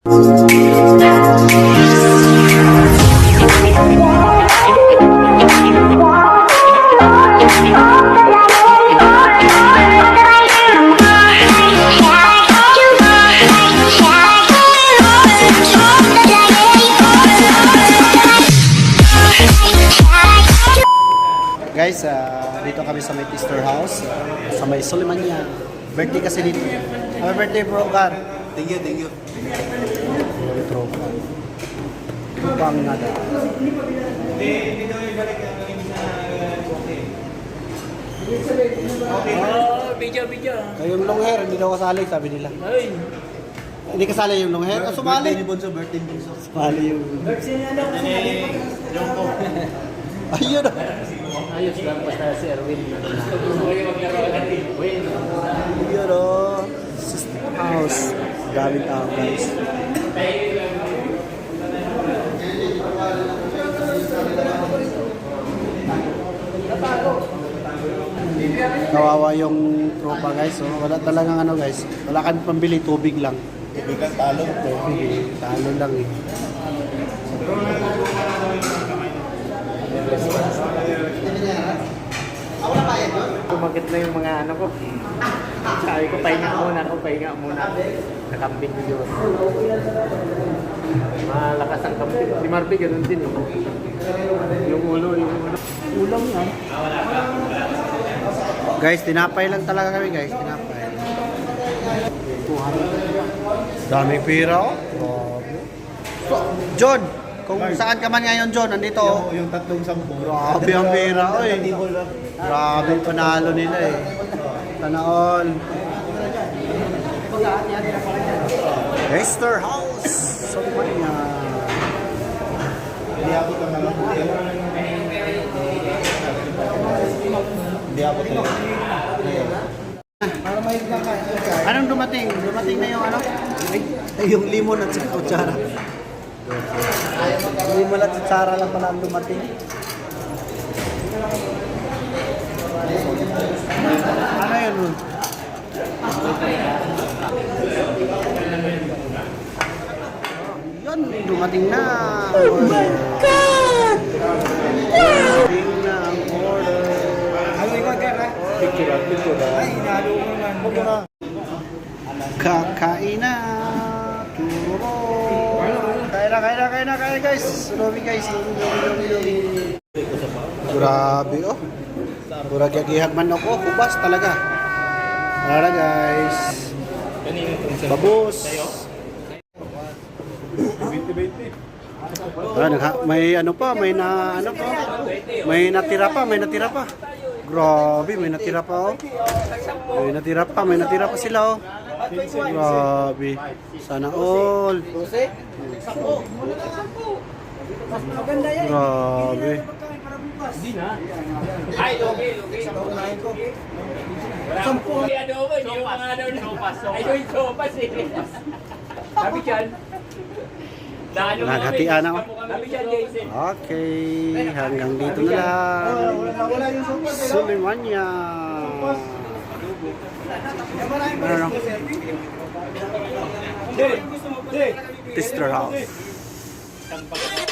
Guys, ah, dito kami sa may Tister House, ah, sa may Sulimania. Birthday kasi dito. Happy birthday, bro, God. Thank you, thank you. Tropa. Tropa ang nada. Oh, video, video. Kayong long hair, hindi daw kasali, sabi nila. Ay, Hindi kasali yung long hair? Ah, Birthday sumali. ni Bonso, birthday ni Bonso. Sumali yung... Ayun na. ayos lang basta si Erwin. Ayun o. System House. Daming tao, guys. Kawawa yung tropa guys. Oh. Wala talagang ano guys. Wala kami pambili. Tubig lang. Ibigan talo. Tubig eh. Talo lang eh. Kumagat na yung mga ano ko. Sabi ko, pahinga muna ako, pahinga muna. Nakambing ko yun. Malakas ang kambing. Si Marby, ganun din eh. Yung ulo, yung ulo. Ulam yan. Guys, tinapay lang talaga kami guys. Tinapay. Daming pira oh. John, kung saan ka man ngayon John, nandito. Yung, yung tatlong sampo. Grabe ang pera, oy. Grabe yung panalo nila eh. Tanaol. Esther House. So, niya. Hindi ako ito naman. Hindi ako ito. Para may. Anong dumating? Dumating na yung ano? Ay, yung limon at saka kutsara. Limon at kutsara lang pala dumating. Ano yun? Ron? Yun, dumating na. Oh my God! Dumating na ang order. Picture, picture. Ay, inalo ko naman. Kakain na. Kain na, kain na, kain guys. Lobi guys. Lobi, lobi. Grabe oh. Murag yagihag man ako. Kubas talaga. Tara guys. Babos. Ah, nagha- may ano pa, may na ano pa. May natira pa, may natira pa. Grabe, may natira pa oh. May natira pa, may natira pa sila oh. Grabe. Sana all. Grabe. Ay, okay, okay. Sampu. Ay, adobo, hindi yung mga ano na. Ay, yung sopas eh. Sabi dyan. Naghatian ako. Okay, hanggang dito na lang. Sopas. Sulimanya. Ano? Tister House.